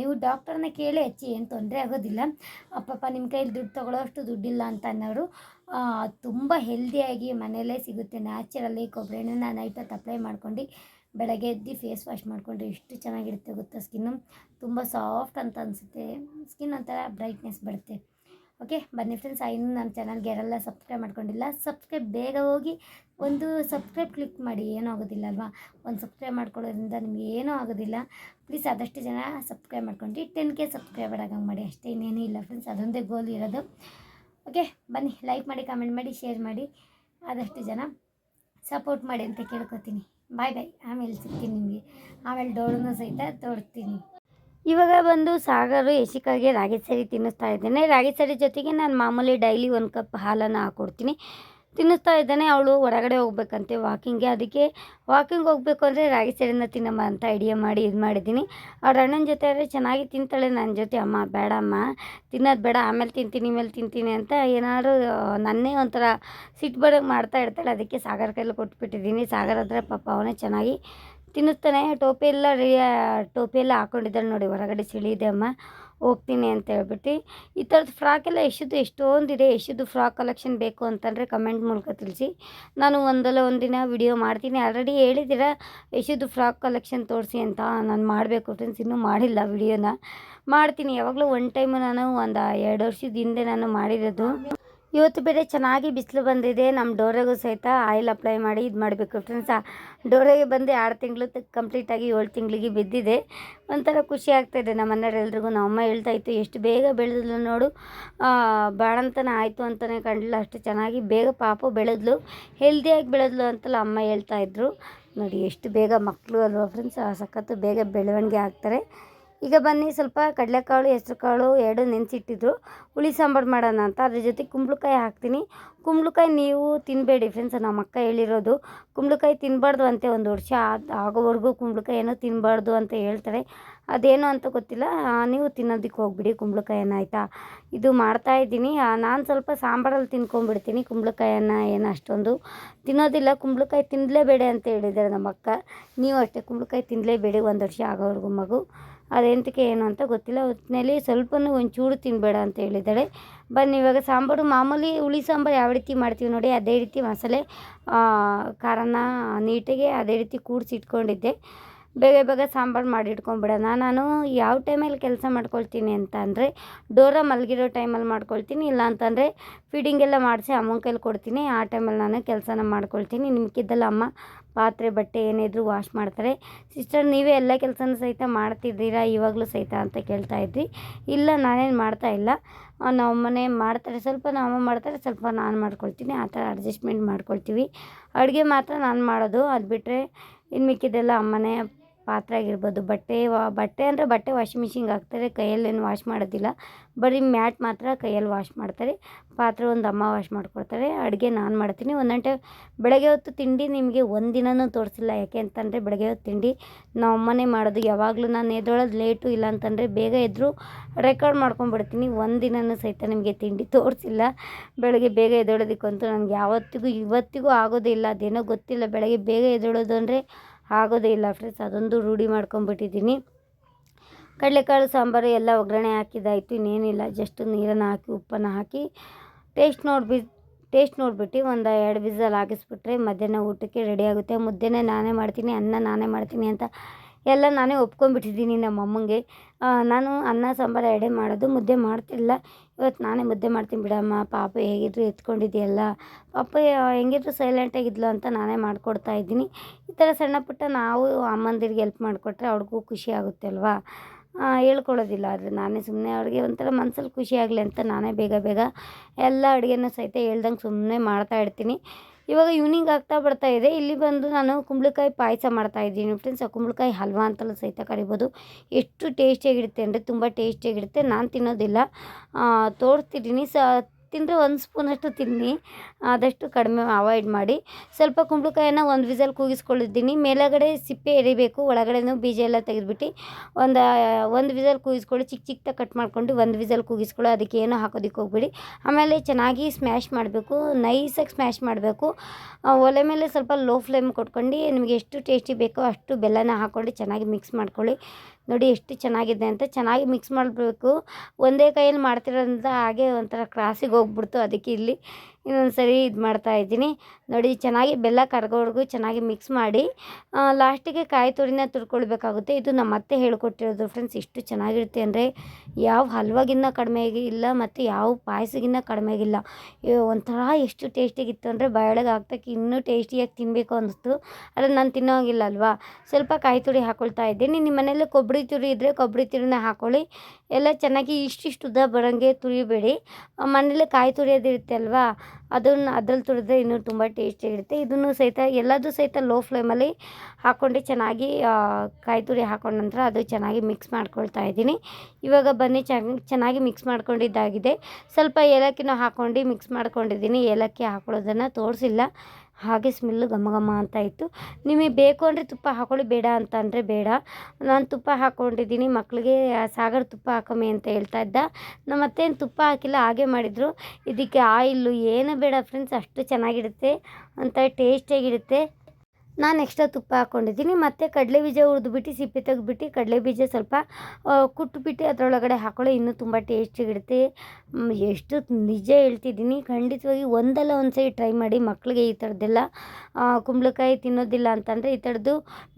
A: ನೀವು ಡಾಕ್ಟರ್ನ ಕೇಳಿ ಹಚ್ಚಿ, ಏನು ತೊಂದರೆ ಆಗೋದಿಲ್ಲ. ಪಾಪ ನಿಮ್ಮ ಕೈಲಿ ದುಡ್ಡು ತೊಗೊಳ್ಳೋಷ್ಟು ದುಡ್ಡಿಲ್ಲ ಅಂತ ಅನ್ನೋರು ತುಂಬ ಹೆಲ್ದಿಯಾಗಿ ಮನೆಯಲ್ಲೇ ಸಿಗುತ್ತೆ. ನ್ಯಾಚುರಲಿ ಕೊಬ್ಬರಿ ಎಣ್ಣೆನ ನೈಟ್ ಹೊತ್ತು ಅಪ್ಲೈ ಮಾಡ್ಕೊಂಡು ಬೆಳಗ್ಗೆ ಎದ್ದು ಫೇಸ್ ವಾಶ್ ಮಾಡಿಕೊಂಡ್ರೆ ಎಷ್ಟು ಚೆನ್ನಾಗಿರುತ್ತೆ ಗೊತ್ತಾ ಸ್ಕಿನ್ನು ತುಂಬ ಸಾಫ್ಟ್ ಅಂತ ಅನಿಸುತ್ತೆ. ಸ್ಕಿನ್ ಒಂಥರ ಬ್ರೈಟ್ನೆಸ್ ಬರುತ್ತೆ. ಓಕೆ ಬನ್ನಿ ಫ್ರೆಂಡ್ಸ್ ಇನ್ನೂ ನಮ್ಮ ಚಾನಲ್ಗೆ ಯಾರೆಲ್ಲ ಸಬ್ಸ್ಕ್ರೈಬ್ ಮಾಡ್ಕೊಂಡಿಲ್ಲ ಸಬ್ಸ್ಕ್ರೈಬ್ ಬೇಗ ಹೋಗಿ ಒಂದು ಸಬ್ಸ್ಕ್ರೈಬ್ ಕ್ಲಿಕ್ ಮಾಡಿ, ಏನೂ ಆಗೋದಿಲ್ಲ ಅಲ್ವಾ? ಒಂದು ಸಬ್ಸ್ಕ್ರೈಬ್ ಮಾಡ್ಕೊಳ್ಳೋದ್ರಿಂದ ನಿಮಗೆ ಏನೂ ಆಗೋದಿಲ್ಲ. ಪ್ಲೀಸ್ ಆದಷ್ಟು ಜನ ಸಬ್ಸ್ಕ್ರೈಬ್ ಮಾಡ್ಕೊಂಡು ಟೆನ್ ಕೆ ಸಬ್ಸ್ಕ್ರೈಬರ್ ಆಗಂಗೆ ಮಾಡಿ ಅಷ್ಟೇ, ಇನ್ನೇನೂ ಇಲ್ಲ ಫ್ರೆಂಡ್ಸ್ ಅದೊಂದೇ ಗೋಲ್ ಇರೋದು. ಓಕೆ ಬನ್ನಿ ಲೈಕ್ ಮಾಡಿ ಕಮೆಂಟ್ ಮಾಡಿ ಶೇರ್ ಮಾಡಿ, ಆದಷ್ಟು ಜನ ಸಪೋರ್ಟ್ ಮಾಡಿ ಅಂತ ಕೇಳ್ಕೊತೀನಿ. ಬಾಯ್ ಬಾಯ್ ಆಮೇಲೆ ಸಿಗ್ತೀನಿ ನಿಮಗೆ. ಆಮೇಲೆ ಡೋಳನ್ನು ಸಹಿತ ತೋರಿಸ್ತೀನಿ. ಇವಾಗ ಬಂದು ಸಾಗರ ಯಶಿಕಾಗೆ ರಾಗಿ ಸರಿ ತಿನ್ನಿಸ್ತಾ ಇದ್ದೇನೆ. ರಾಗಿ ಸರಿ ಜೊತೆಗೆ ನಾನು ಮಾಮೂಲಿ ಡೈಲಿ ಒಂದು ಕಪ್ ಹಾಲನ್ನು ಹಾಕ್ಕೊಡ್ತೀನಿ ತಿನ್ನಿಸ್ತಾ ಇದ್ದಾನೆ, ಅವಳು ಹೊರಗಡೆ ಹೋಗ್ಬೇಕಂತೆ ವಾಕಿಂಗ್ಗೆ ಅದಕ್ಕೆ ವಾಕಿಂಗ್ ಹೋಗ್ಬೇಕು ಅಂದರೆ ರಾಗಿ ಸರಿನ ತಿನ್ನಮ್ಮ ಅಂತ ಐಡಿಯಾ ಮಾಡಿ ಇದು ಮಾಡಿದ್ದೀನಿ. ಅವ್ರ ಅಣ್ಣನ ಜೊತೆ ಆದರೆ ಚೆನ್ನಾಗಿ ತಿಂತಾಳೆ ನನ್ನ ಜೊತೆ ಅಮ್ಮ ಬೇಡಮ್ಮ, ತಿನ್ನೋದು ಬೇಡ, ಆಮೇಲೆ ತಿಂತೀನಿ ಮೇಲೆ ತಿಂತೀನಿ ಅಂತ ಏನಾದ್ರು ನನ್ನೇ ಒಂಥರ ಸಿಟ್ಟು ಬರೋಂಗೆ ಮಾಡ್ತಾ ಇರ್ತಾಳೆ. ಅದಕ್ಕೆ ಸಾಗರ ಕೈಲಿ ಕೊಟ್ಬಿಟ್ಟಿದ್ದೀನಿ. ಸಾಗರ ಹತ್ರ ಪಾಪ ಅವನೇ ಚೆನ್ನಾಗಿ ತಿನ್ನಿಸ್ತಾನೆ ಟೋಪಿ ಎಲ್ಲ ರೀ ಟೋಪಿ ಎಲ್ಲ ಹಾಕೊಂಡಿದ್ದಾಳೆ ನೋಡಿ, ಹೊರಗಡೆ ಚಳಿ ಇದೆ ಅಮ್ಮ. ಹೋಗ್ತೀನಿ ಅಂತ ಹೇಳ್ಬಿಟ್ಟು. ಈ ಥರದ್ದು ಫ್ರಾಕ್ ಎಲ್ಲ ಎಷ್ಟೊಂದು, ಎಷ್ಟೊಂದಿದೆ ಎಷ್ಟು ಫ್ರಾಕ್ ಕಲೆಕ್ಷನ್ ಬೇಕು ಅಂತಂದರೆ ಕಮೆಂಟ್ ಮೂಲಕ ತಿಳಿಸಿ. ನಾನು ಒಂದಲ್ಲ ಒಂದಿನ ವಿಡಿಯೋ ಮಾಡ್ತೀನಿ. ಆಲ್ರೆಡಿ ಹೇಳಿದ್ದೀರ ಎಷ್ಟು ಫ್ರಾಕ್ ಕಲೆಕ್ಷನ್ ತೋರಿಸಿ ಅಂತ ನಾನು ಮಾಡಬೇಕು ಫ್ರೆಂಡ್ಸ್. ಇನ್ನೂ ಮಾಡಿಲ್ಲ ವಿಡಿಯೋನ. ಮಾಡ್ತೀನಿ. ಯಾವಾಗಲೂ ಒನ್ ಟೈಮು ನಾನು ಒಂದು ಎರಡು ವರ್ಷದ ಹಿಂದೆ ನಾನು ಮಾಡಿರೋದು. ಇವತ್ತು ಬೇರೆ ಚೆನ್ನಾಗಿ ಬಿಸಿಲು ಬಂದಿದೆ. ನಮ್ಮ ಡೋರೆಗೂ ಸಹಿತ ಆಯಿಲ್ ಅಪ್ಲೈ ಮಾಡಿ ಇದು ಮಾಡಬೇಕು ಫ್ರೆಂಡ್ಸ್ ಡೋರೆಗೆ ಬಂದು ಆರು ತಿಂಗಳು ಕಂಪ್ಲೀಟಾಗಿ ಏಳು ತಿಂಗಳಿಗೆ ಬಿದ್ದಿದೆ. ಒಂಥರ ಖುಷಿ ಆಗ್ತಾಯಿದೆ ನಮ್ಮ ಮನೆಯವರೆಲ್ರಿಗೂ ನಮ್ಮ ಅಮ್ಮ ಹೇಳ್ತಾ ಇತ್ತು, ಎಷ್ಟು ಬೇಗ ಬೆಳೆದ್ಲು ನೋಡು. ಬಾಳಂತನ ಆಯಿತು ಅಂತಲೇ ಕಂಡಿಲ್ಲ ಅಷ್ಟು ಚೆನ್ನಾಗಿ ಬೇಗ ಪಾಪ ಬೆಳೆದ್ಲು. ಹೆಲ್ದಿಯಾಗಿ ಬೆಳೆದ್ಲು ಅಂತಲ್ಲ ಅಮ್ಮ ಹೇಳ್ತಾಯಿದ್ರು ನೋಡಿ, ಎಷ್ಟು ಬೇಗ ಮಕ್ಕಳು ಅಲ್ವಾ ಫ್ರೆಂಡ್ಸ್ ಸಖತ್ತು ಬೇಗ ಬೆಳವಣಿಗೆ ಆಗ್ತಾರೆ. ಈಗ ಬನ್ನಿ ಸ್ವಲ್ಪ ಕಡಲೆಕಾಳು ಹೆಸ್ರು ಕಾಳು ಎರಡು ನೆನೆಸಿಟ್ಟಿದ್ರು. ಹುಳಿ ಸಾಂಬಾರು ಮಾಡೋಣ ಅಂತ. ಅದ್ರ ಜೊತೆ ಕುಂಬಳಕಾಯಿ ಹಾಕ್ತೀನಿ. ಕುಂಬಳಕಾಯಿ ನೀವು ತಿನ್ನಬೇಡಿ ಫ್ರೆಂಡ್ಸ್ ನಮ್ಮ ಅಕ್ಕ ಹೇಳಿರೋದು. ಕುಂಬಳಕಾಯಿ ತಿನ್ನಬಾರ್ದು ಅಂತೆ ಒಂದು ವರ್ಷ ಆಗೋವರೆಗೂ ಕುಂಬಳಕಾಯಿ ಏನೋ ತಿನ್ನಬಾರ್ದು ಅಂತ ಹೇಳ್ತಾರೆ. ಅದೇನು ಅಂತ ಗೊತ್ತಿಲ್ಲ. ನೀವು ತಿನ್ನೋದಕ್ಕೆ ಹೋಗ್ಬಿಡಿ ಕುಂಬಳಕಾಯನ್ನ ಆಯಿತಾ? ಇದು ಮಾಡ್ತಾ ಇದ್ದೀನಿ. ನಾನು ಸ್ವಲ್ಪ ಸಾಂಬಾರಲ್ಲಿ ತಿನ್ಕೊಂಡ್ಬಿಡ್ತೀನಿ ಕುಂಬಳಕಾಯನ್ನು ಏನು ಅಷ್ಟೊಂದು. ತಿನ್ನೋದಿಲ್ಲ. ಕುಂಬಳಕಾಯಿ ತಿನ್ನಲೇಬೇಡಿ ಅಂತ ಹೇಳಿದ್ದಾರೆ ನಮ್ಮ ಅಕ್ಕ. ನೀವು ಅಷ್ಟೇ ಕುಂಬಳಕಾಯಿ ತಿನ್ನಲೇಬೇಡಿ ಒಂದು ವರ್ಷ ಆಗೋವರೆಗೂ ಮಗು. ಅದೆಂತಕ್ಕೆ ಏನು ಅಂತ ಗೊತ್ತಿಲ್ಲ. ಒಟ್ಟಿನಲ್ಲಿ ಸ್ವಲ್ಪನೂ ಒಂಚೂರು ತಿನ್ನಬೇಡ ಅಂತ ಹೇಳಿದ್ದಾಳೆ ಬನ್ನಿ, ಇವಾಗ ಸಾಂಬಾರು ಮಾಮೂಲಿ ಹುಳಿ ಸಾಂಬಾರು ಯಾವ ರೀತಿ ಮಾಡ್ತೀವಿ ನೋಡಿ, ಅದೇ ರೀತಿ ಮಸಾಲೆ ಖಾರನ ನೀಟಾಗಿ ಅದೇ ರೀತಿ ಕೂಡಿಸಿ ಇಟ್ಕೊಂಡಿದ್ದೆ ಬೇಗ ಬೇಗ ಸಾಂಬಾರು ಮಾಡಿ ನಾನು ಯಾವ ಟೈಮಲ್ಲಿ ಕೆಲಸ ಮಾಡ್ಕೊಳ್ತೀನಿ ಅಂತ ಅಂದರೆ ಡೋರ ಮಲಗಿರೋ ಟೈಮಲ್ಲಿ ಮಾಡ್ಕೊಳ್ತೀನಿ ಇಲ್ಲ ಅಂತಂದರೆ ಫೀಡಿಂಗ್ ಎಲ್ಲ ಮಾಡಿಸಿ ಅಮ್ಮನ ಕೈಲಿ ಕೊಡ್ತೀನಿ. ಆ ಟೈಮಲ್ಲಿ ನಾನು ಕೆಲಸನ ಮಾಡ್ಕೊಳ್ತೀನಿ. ನಿಮ್ಗಿದ್ದಲ್ಲ ಅಮ್ಮ ಪಾತ್ರೆ, ಬಟ್ಟೆ ಏನಿದ್ರೂ ವಾಶ್ ಮಾಡ್ತಾರೆ. ಸಿಸ್ಟರ್ ನೀವೇ ಎಲ್ಲ ಕೆಲಸನ ಸಹಿತ ಮಾಡ್ತಿದ್ದೀರಾ? ಇವಾಗಲೂ ಸಹಿತ ಅಂತ ಕೇಳ್ತಾ ಇದ್ರಿ. ಇಲ್ಲ, ನಾನೇನು ಮಾಡ್ತಾ ಇಲ್ಲ. ನಮ್ಮ ಅಮ್ಮನೇ ಮಾಡ್ತಾರೆ. ಸ್ವಲ್ಪ ನಮ್ಮ ಮಾಡ್ತಾರೆ, ಸ್ವಲ್ಪ ನಾನು ಮಾಡ್ಕೊಳ್ತೀನಿ. ಆ ಥರ ಅಡ್ಜಸ್ಟ್ಮೆಂಟ್ ಮಾಡ್ಕೊಳ್ತೀವಿ. ಅಡುಗೆ ಮಾತ್ರ ನಾನು ಮಾಡೋದು. ಅದು ಬಿಟ್ಟರೆ ಇನ್ನು ಮಿಕ್ಕಿದ್ದೆಲ್ಲ ಅಮ್ಮನೇ ಪಾತ್ರೆ ಆಗಿರ್ಬೋದು, ಬಟ್ಟೆ ವಾ, ಬಟ್ಟೆ ಅಂದರೆ ಬಟ್ಟೆ ವಾಷಿಂಗ್ ಮಿಷಿನ್ಗೆ ಹಾಕ್ತಾರೆ ಕೈಯಲ್ಲೇನು ವಾಶ್ ಮಾಡೋದಿಲ್ಲ. ಬರೀ ಮ್ಯಾಟ್ ಮಾತ್ರ ಕೈಯಲ್ಲಿ ವಾಶ್ ಮಾಡ್ತಾರೆ. ಪಾತ್ರೆ ಒಂದು ಅಮ್ಮ ವಾಶ್ ಮಾಡಿಕೊಡ್ತಾರೆ. ಅಡುಗೆ ನಾನು ಮಾಡ್ತೀನಿ. ಒಂದೊಂದು ಟೈಮ್ ಬೆಳಗ್ಗೆ ಹೊತ್ತು ತಿಂಡಿ ನಿಮಗೆ ಒಂದಿನನೂ ತೋರಿಸಿಲ್ಲ. ಯಾಕೆ ಅಂತಂದರೆ ಬೆಳಗ್ಗೆ ಹೊತ್ತು ತಿಂಡಿ ನಾವು ಅಮ್ಮನೇ ಮಾಡೋದು. ಯಾವಾಗಲೂ ನಾನು ಎದ್ದೊಳೋದು ಲೇಟು ಇಲ್ಲ ಅಂತಂದರೆ ಬೇಗ ಎದ್ದರೂ ರೆಕಾರ್ಡ್ ಮಾಡ್ಕೊಂಡ್ಬಿಡ್ತೀನಿ. ದಿನನೂ ಸಹಿತ ನಿಮಗೆ ತಿಂಡಿ ತೋರಿಸಿಲ್ಲ. ಬೆಳಗ್ಗೆ ಬೇಗ ಎದ್ದೊಳೋದಕ್ಕಂತೂ ನನಗೆ ಯಾವತ್ತಿಗೂ ಇವತ್ತಿಗೂ ಆಗೋದೇ ಇಲ್ಲ. ಅದೇನೋ ಗೊತ್ತಿಲ್ಲ. ಬೆಳಗ್ಗೆ ಬೇಗ ಎದ್ದೇಳೋದು ಅಂದರೆ ಆಗೋದೇ ಇಲ್ಲ ಫ್ರೆಂಡ್ಸ್ ಅದೊಂದು ರೂಢಿ ಮಾಡ್ಕೊಂಬಿಟ್ಟಿದ್ದೀನಿ ಕಡಲೆಕಾಳು, ಸಾಂಬಾರು ಎಲ್ಲ ಒಗ್ಗರಣೆ ಹಾಕಿದ್ದಾಯಿತು. ಇನ್ನೇನಿಲ್ಲ ಜಸ್ಟ್ ನೀರನ್ನು ಹಾಕಿ, ಉಪ್ಪನ್ನು ಹಾಕಿ ಟೇಸ್ಟ್ ನೋಡ್ಬಿ ಟೇಸ್ಟ್ ನೋಡಿಬಿಟ್ಟು ಒಂದು ಎರಡು ವಿಸಲ್ ಹಾಕಿಸ್ಬಿಟ್ರೆ ಮಧ್ಯಾಹ್ನ ಊಟಕ್ಕೆ ರೆಡಿ ಆಗುತ್ತೆ. ಮುದ್ದೆನೇ ನಾನೇ ಮಾಡ್ತೀನಿ, ಅನ್ನ ನಾನೇ ಮಾಡ್ತೀನಿ ಅಂತ ಎಲ್ಲ ನಾನೇ ಒಪ್ಕೊಂಡ್ಬಿಟ್ಟಿದ್ದೀನಿ ನಮ್ಮ ಅಮ್ಮಂಗೆ ನಾನು ಅನ್ನ, ಸಾಂಬಾರು ಎಡೆ ಮಾಡೋದು, ಮುದ್ದೆ ಮಾಡ್ತಿಲ್ಲ. ಇವತ್ತು ನಾನೇ ಮುದ್ದೆ ಮಾಡ್ತೀನಿ ಬಿಡಮ್ಮ, ಪಾಪ ಹೇಗಿದ್ರು ಎತ್ಕೊಂಡಿದೆಯಲ್ಲ, ಪಾಪ ಹೆಂಗಿದ್ರು ಸೈಲೆಂಟಾಗಿದ್ಲು ಅಂತ ನಾನೇ ಮಾಡಿಕೊಡ್ತಾ ಇದ್ದೀನಿ. ಈ ಥರ ಸಣ್ಣ ಪುಟ್ಟ ನಾವು ಅಮ್ಮಂದಿರಿಗೆ ಹೆಲ್ಪ್ ಮಾಡಿಕೊಟ್ರೆ ಅವ್ರಿಗೂ ಖುಷಿ ಆಗುತ್ತೆ ಅಲ್ವಾ? ಹೇಳ್ಕೊಳ್ಳೋದಿಲ್ಲ, ಆದರೆ ನಾನೇ ಸುಮ್ಮನೆ ಅವ್ರಿಗೆ ಒಂಥರ ಮನ್ಸಲ್ಲಿ ಖುಷಿ ಆಗಲಿ ಅಂತ ನಾನೇ ಬೇಗ ಬೇಗ ಎಲ್ಲ ಅಡುಗೆನೂ ಸಹಿತ ಹೇಳ್ದಂಗೆ ಸುಮ್ಮನೆ ಮಾಡ್ತಾ ಇರ್ತೀನಿ. ಇವಾಗ ಈವ್ನಿಂಗ್ ಆಗ್ತಾ ಬರ್ತಾ ಇದೆ. ಇಲ್ಲಿ ಬಂದು ನಾನು ಕುಂಬಳಕಾಯಿ ಪಾಯಸ ಮಾಡ್ತಾ ಇದ್ದೀನಿ. ಫ್ರೆಂಡ್ಸ್ ಆ ಕುಂಬಳಕಾಯಿ ಹಲ್ವಾ ಅಂತಲೂ ಸಹಿತ ಕರಿಬೋದು. ಎಷ್ಟು ಟೇಸ್ಟಿಯಾಗಿರುತ್ತೆ ಅಂದರೆ ತುಂಬ ಟೇಸ್ಟಿಯಾಗಿರುತ್ತೆ ನಾನು ತಿನ್ನೋದಿಲ್ಲ. ತೋರಿಸ್ತಿದ್ದೀನಿ. ಸ ತಿಂದರೆ ಒಂದು ಸ್ಪೂನಷ್ಟು ತಿನ್ನಿ, ಆದಷ್ಟು ಕಡಿಮೆ ಅವಾಯ್ಡ್ ಮಾಡಿ. ಸ್ವಲ್ಪ ಕುಂಬಳಕಾಯನ್ನು ಒಂದು ವಿಸಲ್ ಕೂಗಿಸ್ಕೊಳ್ಳಿದ್ದೀನಿ. ಮೇಲಗಡೆ ಸಿಪ್ಪೆ ಎರಿಬೇಕು, ಒಳಗಡೆನೂ ಬೀಜ ಎಲ್ಲ ತೆಗೆದುಬಿಟ್ಟು ಒಂದು ಒಂದು ವಿಸಲ್ ಕೂಗಿಸ್ಕೊಳ್ಳಿ. ಚಿಕ್ಕ ಚಿಕ್ಕದಾಗಿ ಕಟ್ ಮಾಡ್ಕೊಂಡು ಒಂದು ವಿಸಲ್ ಕೂಗಿಸ್ಕೊಳ್ಳಿ. ಅದಕ್ಕೆ ಏನೂ ಹಾಕೋದಕ್ಕೆ ಹೋಗ್ಬೇಡಿ. ಆಮೇಲೆ ಚೆನ್ನಾಗಿ ಸ್ಮ್ಯಾಶ್ ಮಾಡಬೇಕು, ನೈಸಾಗಿ ಸ್ಮ್ಯಾಶ್ ಮಾಡಬೇಕು. ಒಲೆ ಮೇಲೆ ಸ್ವಲ್ಪ ಲೋ ಫ್ಲೇಮ್ ಕೊಟ್ಕೊಂಡು ನಿಮಗೆ ಎಷ್ಟು ಟೇಸ್ಟಿ ಬೇಕೋ ಅಷ್ಟು ಬೆಲ್ಲನ ಹಾಕ್ಕೊಂಡು ಚೆನ್ನಾಗಿ ಮಿಕ್ಸ್ ಮಾಡ್ಕೊಳ್ಳಿ. ನೋಡಿ ಎಷ್ಟು ಚೆನ್ನಾಗಿದೆ ಅಂತ ಚೆನ್ನಾಗಿ ಮಿಕ್ಸ್ ಮಾಡಬೇಕು. ಒಂದೇ ಕೈಯಲ್ಲಿ ಮಾಡ್ತಿರೋದ್ರಿಂದ ಹಾಗೆ ಒಂಥರ ಕ್ರಾಸಿಗೆ ಹೋಗ್ಬಿಡ್ತು ಅದಕ್ಕೆ ಇಲ್ಲಿ. ಇನ್ನೊಂದು ಸರಿ ಇದು ಮಾಡ್ತಾ ಇದ್ದೀನಿ. ನೋಡಿ, ಚೆನ್ನಾಗಿ ಬೆಲ್ಲ ಕರ್ಗೋವರೆಗೂ ಚೆನ್ನಾಗಿ ಮಿಕ್ಸ್ ಮಾಡಿ ಲಾಸ್ಟಿಗೆ ಕಾಯಿ ತುರಿನ ತುರ್ಕೊಳ್ಬೇಕಾಗುತ್ತೆ. ಇದು ನಮ್ಮ ಅತ್ತೆ ಹೇಳ್ಕೊಟ್ಟಿರೋದು ಫ್ರೆಂಡ್ಸ್ ಇಷ್ಟು ಚೆನ್ನಾಗಿರುತ್ತೆ ಅಂದರೆ ಯಾವ ಹಲ್ವಾಗಿನ್ನ ಕಡಿಮೆ ಇಲ್ಲ ಮತ್ತು ಯಾವ ಪಾಯಸಗಿನ್ನ ಇವ್ ಒಂಥರ ಎಷ್ಟು ಟೇಸ್ಟಿಗಿತ್ತು ಅಂದರೆ ಬಾಯೊಳಗೆ ಹಾಕ್ತಕ್ಕೆ ಇನ್ನೂ ಟೇಸ್ಟಿಯಾಗಿ ತಿನ್ನಬೇಕು ಅನ್ನಿಸ್ತು. ಆದರೆ ನಾನು ತಿನ್ನೋಂಗಿಲ್ಲ ಅಲ್ವಾ? ಸ್ವಲ್ಪ ಕಾಯಿ ತುರಿ ಹಾಕ್ಕೊಳ್ತಾ ಇದ್ದೀನಿ. ನಿಮ್ಮ ಮನೇಲಿ ಕೊಬ್ಬರಿ ತುರಿ ಇದ್ದರೆ ಕೊಬ್ಬರಿ ತುರಿನ ಹಾಕ್ಕೊಳ್ಳಿ ಎಲ್ಲ ಚೆನ್ನಾಗಿ ಇಷ್ಟಿಷ್ಟು ಉದ್ದ ಬರೋಂಗೆ ತುರಿಬೇಡಿ. ಮನೇಲಿ ಕಾಯಿ ತುರಿಯೋದಿರುತ್ತೆ ಅಲ್ವಾ? ಅದನ್ನು ಅದ್ರಲ್ಲಿ ತುರಿದ್ರೆ ಇನ್ನೂ ತುಂಬ ಟೇಸ್ಟಿಯಾಗಿರುತ್ತೆ. ಇದನ್ನು ಸಹಿತ ಎಲ್ಲದೂ ಸಹಿತ ಲೋ ಫ್ಲೇಮಲ್ಲಿ ಹಾಕ್ಕೊಂಡು ಚೆನ್ನಾಗಿ ಕಾಯಿ ತುರಿ ಹಾಕೊಂಡ ನಂತರ ಅದು ಚೆನ್ನಾಗಿ ಮಿಕ್ಸ್ ಮಾಡ್ಕೊಳ್ತಾ ಇದ್ದೀನಿ. ಇವಾಗ ಬನ್ನಿ ಚೆನ್ನ ಚೆನ್ನಾಗಿ ಮಿಕ್ಸ್ ಮಾಡ್ಕೊಂಡಿದ್ದಾಗಿದೆ. ಸ್ವಲ್ಪ ಏಲಕ್ಕಿನೂ ಹಾಕ್ಕೊಂಡು ಮಿಕ್ಸ್ ಮಾಡ್ಕೊಂಡಿದ್ದೀನಿ. ಏಲಕ್ಕಿ ಹಾಕೊಳ್ಳೋದನ್ನು ತೋರಿಸಿಲ್ಲ. ಹಾಗೆ ಸ್ಮೆಲ್ಲು ಘಮ ಘಮ ಅಂತ ಇತ್ತು. ನಿಮಗೆ ಬೇಕು ಅಂದರೆ ತುಪ್ಪ ಹಾಕೊಳ್ಳಿ, ಬೇಡ ಅಂತ ಅಂದರೆ ಬೇಡ. ನಾನು ತುಪ್ಪ ಹಾಕ್ಕೊಂಡಿದ್ದೀನಿ ಮಕ್ಕಳಿಗೆ ಸಾಗರ ತುಪ್ಪ ಹಾಕಮ್ಮಿ ಅಂತ ಹೇಳ್ತಾ ಇದ್ದ. ನಮ್ಮ ಅತ್ತೇನು ತುಪ್ಪ ಹಾಕಿಲ್ಲ, ಹಾಗೆ ಮಾಡಿದರು. ಇದಕ್ಕೆ ಆಯಿಲ್ಲು ಏನು ಬೇಡ ಫ್ರೆಂಡ್ಸ್ ಅಷ್ಟು ಚೆನ್ನಾಗಿರುತ್ತೆ ಒಂಥರ ಟೇಸ್ಟಿಯಾಗಿರುತ್ತೆ ನಾನು ಎಕ್ಸ್ಟ್ರಾ ತುಪ್ಪ ಹಾಕ್ಕೊಂಡಿದ್ದೀನಿ ಮತ್ತು ಕಡಲೆ ಬೀಜ ಹುರಿದ್ಬಿಟ್ಟು ಸಿಪ್ಪೆ ತೆಗೆದ್ಬಿಟ್ಟು ಕಡಲೆ ಬೀಜ ಸ್ವಲ್ಪ ಕುಟ್ಬಿಟ್ಟು ಅದರೊಳಗಡೆ ಹಾಕೊಳ್ಳಿ, ಇನ್ನೂ ತುಂಬ ಟೇಸ್ಟಿಗಿಡುತ್ತೆ ಎಷ್ಟು ನಿಜ ಹೇಳ್ತಿದ್ದೀನಿ, ಖಂಡಿತವಾಗಿ ಒಂದಲ್ಲ ಒಂದು ಸರಿ ಟ್ರೈ ಮಾಡಿ ಮಕ್ಕಳಿಗೆ ಈ ಥರದ್ದೆಲ್ಲ ಕುಂಬಳಕಾಯಿ ತಿನ್ನೋದಿಲ್ಲ ಅಂತಂದರೆ ಈ ಥರದ್ದು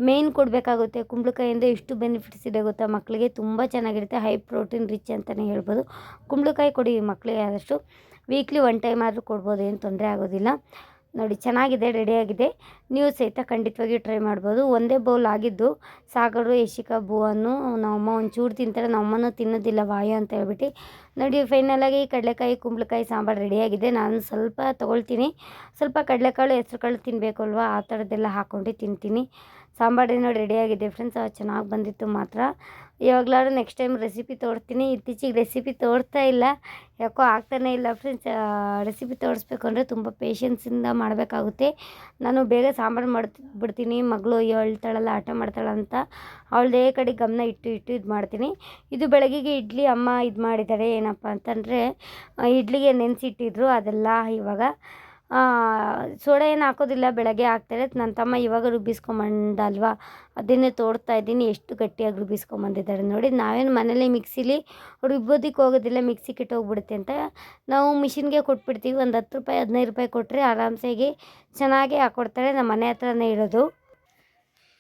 A: ಮೇನ್ ಕೊಡಬೇಕಾಗುತ್ತೆ. ಕುಂಬಳಕಾಯಿಂದ ಎಷ್ಟು ಬೆನಿಫಿಟ್ಸ್ ಇದೆ ಗೊತ್ತಾ ಮಕ್ಕಳಿಗೆ ತುಂಬ ಚೆನ್ನಾಗಿರುತ್ತೆ ಹೈ ಪ್ರೋಟೀನ್ ರಿಚ್ ಅಂತಲೇ ಹೇಳ್ಬೋದು. ಕುಂಬಳಕಾಯಿ ಕೊಡಿ ಮಕ್ಕಳಿಗೆ ಆದಷ್ಟು. ವೀಕ್ಲಿ ಒನ್ ಟೈಮ್ ಆದರೂ ಕೊಡ್ಬೋದು, ಏನು ತೊಂದರೆ ಆಗೋದಿಲ್ಲ. ನೋಡಿ, ಚೆನ್ನಾಗಿದೆ ರೆಡಿಯಾಗಿದೆ ನೀವು ಸಹಿತ ಖಂಡಿತವಾಗಿ ಟ್ರೈ ಮಾಡ್ಬೋದು. ಒಂದೇ ಬೌಲ್ ಆಗಿದ್ದು ಸಾಗರು ಯಶಿಕಾ ಬೂವನ್ನು ನಮ್ಮಮ್ಮ ಒಂಚೂರು ತಿಂತಾರೆ. ನಮ್ಮಮ್ಮನೂ ತಿನ್ನೋದಿಲ್ಲ ವಾಯು ಅಂತ ಹೇಳ್ಬಿಟ್ಟು. ನೋಡಿ ಫೈನಲಾಗಿ ಕಡಲೆಕಾಯಿ, ಕುಂಬಳಕಾಯಿ, ಸಾಂಬಾರು ರೆಡಿಯಾಗಿದೆ ನಾನು ಸ್ವಲ್ಪ ತೊಗೊಳ್ತೀನಿ. ಸ್ವಲ್ಪ ಕಡಲೆಕಾಳು, ಹೆಸ್ರುಕಾಳು ತಿನ್ನಬೇಕು ಅಲ್ವಾ ಆ ಥರದ್ದೆಲ್ಲ ಹಾಕ್ಕೊಂಡು ತಿಂತೀನಿ. ಸಾಂಬಾರೇನೋ ರೆಡಿಯಾಗಿದೆ ಫ್ರೆಂಡ್ಸ್ ಚೆನ್ನಾಗಿ ಬಂದಿತ್ತು ಮಾತ್ರ. ಇವಾಗಲಾದ್ರೂ ನೆಕ್ಸ್ಟ್ ಟೈಮ್ ರೆಸಿಪಿ ತೋರ್ತೀನಿ ಇತ್ತೀಚೆಗೆ ರೆಸಿಪಿ ತೋರ್ತಾ ಇಲ್ಲ. ಯಾಕೋ ಆಗ್ತಾನೇ ಇಲ್ಲ ಫ್ರೆಂಡ್ಸ್ ರೆಸಿಪಿ ತೋರಿಸ್ಬೇಕು ಅಂದರೆ ತುಂಬ ಪೇಷನ್ಸಿಂದ ಮಾಡಬೇಕಾಗುತ್ತೆ. ನಾನು ಬೇಗ ಸಾಂಬಾರು ಮಾಡ್ತಿ ಬಿಡ್ತೀನಿ ಮಗಳು ಹೇಳ್ತಾಳಲ್ಲ, ಆಟ ಮಾಡ್ತಾಳೆ ಅಂತ. ಅವಳದೇ ಕಡೆ ಗಮನ ಇಟ್ಟು ಇಟ್ಟು ಇದು ಮಾಡ್ತೀನಿ. ಇದು ಬೆಳಗ್ಗೆಗೆ ಇಡ್ಲಿ ಅಮ್ಮ ಇದು ಮಾಡಿದ್ದಾರೆ ಏನಪ್ಪ ಅಂತಂದರೆ ಇಡ್ಲಿಗೆ ನೆನೆಸಿಟ್ಟಿದ್ರು ಅದೆಲ್ಲ ಇವಾಗ. ಸೋಡಾ ಏನು ಹಾಕೋದಿಲ್ಲ, ಬೆಳಗ್ಗೆ ಹಾಕ್ತಾರೆ ನನ್ನ ತಮ್ಮ ಇವಾಗ ರುಬ್ಬಿಸ್ಕೊಂಬಂದ ಅಲ್ವಾ ಅದನ್ನೇ ತೋಡ್ತಾ ಇದ್ದೀನಿ. ಎಷ್ಟು ಗಟ್ಟಿಯಾಗಿ ರುಬ್ಬಿಸ್ಕೊಂಬಂದಿದ್ದಾರೆ ನೋಡಿ. ನಾವೇನು ಮನೇಲಿ ಮಿಕ್ಸಿಲಿ ರುಬ್ಬೋದಕ್ಕೆ ಹೋಗೋದಿಲ್ಲ, ಮಿಕ್ಸಿ ಕೆಟ್ಟೋಗ್ಬಿಡುತ್ತೆ ಅಂತ. ನಾವು ಮಿಷಿನ್ಗೆ ಕೊಟ್ಬಿಡ್ತೀವಿ. ಒಂದು ಹತ್ತು ರೂಪಾಯಿ, ಹದಿನೈದು ರೂಪಾಯಿ ಕೊಟ್ಟರೆ ಆರಾಮ್ಸಾಗಿ ಚೆನ್ನಾಗಿ ಹಾಕ್ಕೊಡ್ತಾರೆ ನಮ್ಮ ಮನೆ ಹತ್ರನೇ ಇರೋದು.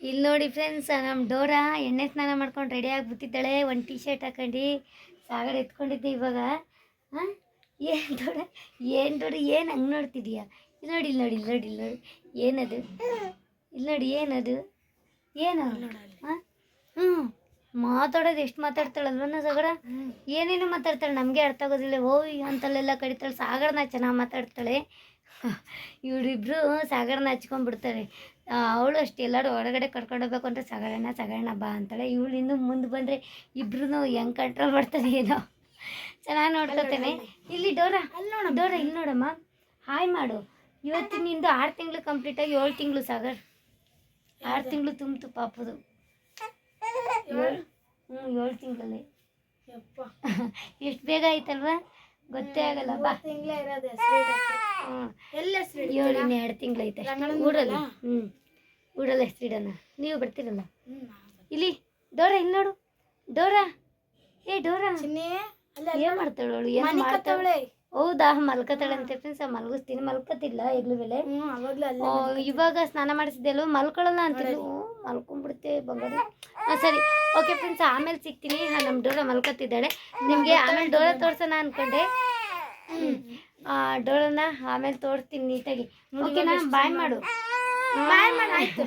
A: ಇಲ್ಲಿ ನೋಡಿ ಫ್ರೆಂಡ್ಸ್ ನಮ್ಮ ಡೋರಾ ಎಣ್ಣೆ ಸ್ನಾನ ಮಾಡ್ಕೊಂಡು ರೆಡಿ ಆಗಿಬಿಟ್ಟಿದ್ದಾಳೆ. ಒಂದು ಟೀ ಶರ್ಟ್ ಹಾಕೊಂಡು ಸಾಗರ ಎತ್ಕೊಂಡಿದ್ದೆ ಇವಾಗ. ಹಾಂ? ಏನು ದೊಡ ಏನು ದೊಡ ಏನು ಹಂಗೆ ನೋಡ್ತಿದೀಯ? ಇಲ್ಲಿ ನೋಡಿ ಇಲ್ಲಿ ನೋಡಿ ಇಲ್ಲಿ ನೋಡಿ ಇಲ್ಲಿ ನೋಡಿ. ಏನದು? ಇಲ್ಲಿ ನೋಡಿ ಏನದು? ಏನು? ಹಾಂ? ಹ್ಞೂ ಮಾತಾಡೋದು ಎಷ್ಟು ಮಾತಾಡ್ತಾಳಲ್ವ ಸಾಗರ ಏನೇನು ಮಾತಾಡ್ತಾಳೆ ನಮಗೆ ಅರ್ಥ ಆಗೋದಿಲ್ಲ. ಓಯ್ ಅಂತಲ್ಲೆಲ್ಲ ಕಡಿತಾಳೆ ಸಾಗರನ ಚೆನ್ನಾಗಿ ಮಾತಾಡ್ತಾಳೆ. ಇವರಿಬ್ರು ಸಾಗರನ ಹಚ್ಕೊಂಡ್ಬಿಡ್ತಾರೆ. ಅವಳು ಅಷ್ಟೇ. ಎಲ್ಲರೂ ಹೊರಗಡೆ ಕರ್ಕೊಂಡು ಹೋಗ್ಬೇಕು ಅಂದರೆ ಸಾಗರಣ ಸಾಗರಣ ಬಾ ಅಂತಾಳೆ. ಇವಳು ಇನ್ನು ಮುಂದೆ ಬಂದರೆ ಇಬ್ರು ಹೆಂಗೆ ಕಂಟ್ರೋಲ್ ಮಾಡ್ತಾರೆ ಏನೋ. ಚೆನ್ನಾಗಿ ನೋಡ್ಕೊತೇನೆ. ಇಲ್ಲಿ ಡೋರಾ ಅಲ್ಲಿ ನೋಡ ಡೋರಾ ಇಲ್ಲಿ ನೋಡಮ್ಮ. ಹಾಯ್ ಮಾಡು. ಇವತ್ತಿನಿಂದ ಆರು ತಿಂಗಳು ಕಂಪ್ಲೀಟ್ ಆಗಿ ಏಳು ತಿಂಗಳು ಸಾಗರ್. ಆರು ತಿಂಗಳು ತುಂಬಿತು ಪಾಪದು. ಏಳು? ಹ್ಞೂ ಏಳು ತಿಂಗಳಲ್ಲಿ. ಎಷ್ಟು ಬೇಗ ಆಯ್ತಲ್ವಾ? ಗೊತ್ತೇ ಆಗಲ್ಲ ಬಾ. ಏಳು ಇನ್ನು ಎರಡು ತಿಂಗಳೈತೆ
B: ಐತೆ.
A: ಊರಲ್ಲಿ. ಹ್ಞೂ ಊರಲ್ಲಿ ಹೆಸರಿಡೋಣ ನೀವು ಬರ್ತೀರಲ್ಲ? ಇಲ್ಲಿ ಡೋರಾ ಇಲ್ಲಿ ನೋಡು. ಡೋರಾ. ಏ ಡೋರಾ. ಏನ್ ಮಾಡ್ತಾಳು ಅವಳು? ಏನ್ ಮಾಡ್ತಾಳೆ? ಹೌದಾ? ಮಲ್ಕತಾಳೆ ಅಂತ ಫ್ರೆಂಡ್ಸ್ ಮಲ್ಗಿಸ್ತೀನಿ. ಮಲ್ಕತಿಲ್ಲ ಎಗ್ಲು ಬೆಲೆ. ಇವಾಗ ಸ್ನಾನ ಮಾಡಿಸಿದ್ದೆ ಅಲ್ವ? ಮಲ್ಕೊಳ್ಳಲ್ಲ ಅಂತಿದ್ಲು ಮಲ್ಕೊಂಡ್ಬಿಡುತ್ತೆ ಬಂಗಾರ. ಸರಿ. ಓಕೆ ಫ್ರೆಂಡ್ಸ್ ಆಮೇಲೆ ಸಿಗ್ತೀನಿ. ನಮ್ಮ ಡೋರ ಮಲ್ಕೊತಿದ್ದಾಳೆ ನಿಮಗೆ ಆಮೇಲೆ ಡೋರ ತೋರ್ಸೋಣ ಅನ್ಕೊಂಡೆ. ಆ ಡೋರನ್ನ ಆಮೇಲೆ ತೋರಿಸ್ತೀನಿ ನೀಟಾಗಿ. ಓಕೆನಾ ಬಾಯ್ ಮಾಡು. ಬಾಯ್ ಮಾಡು. ಆಯ್ತು.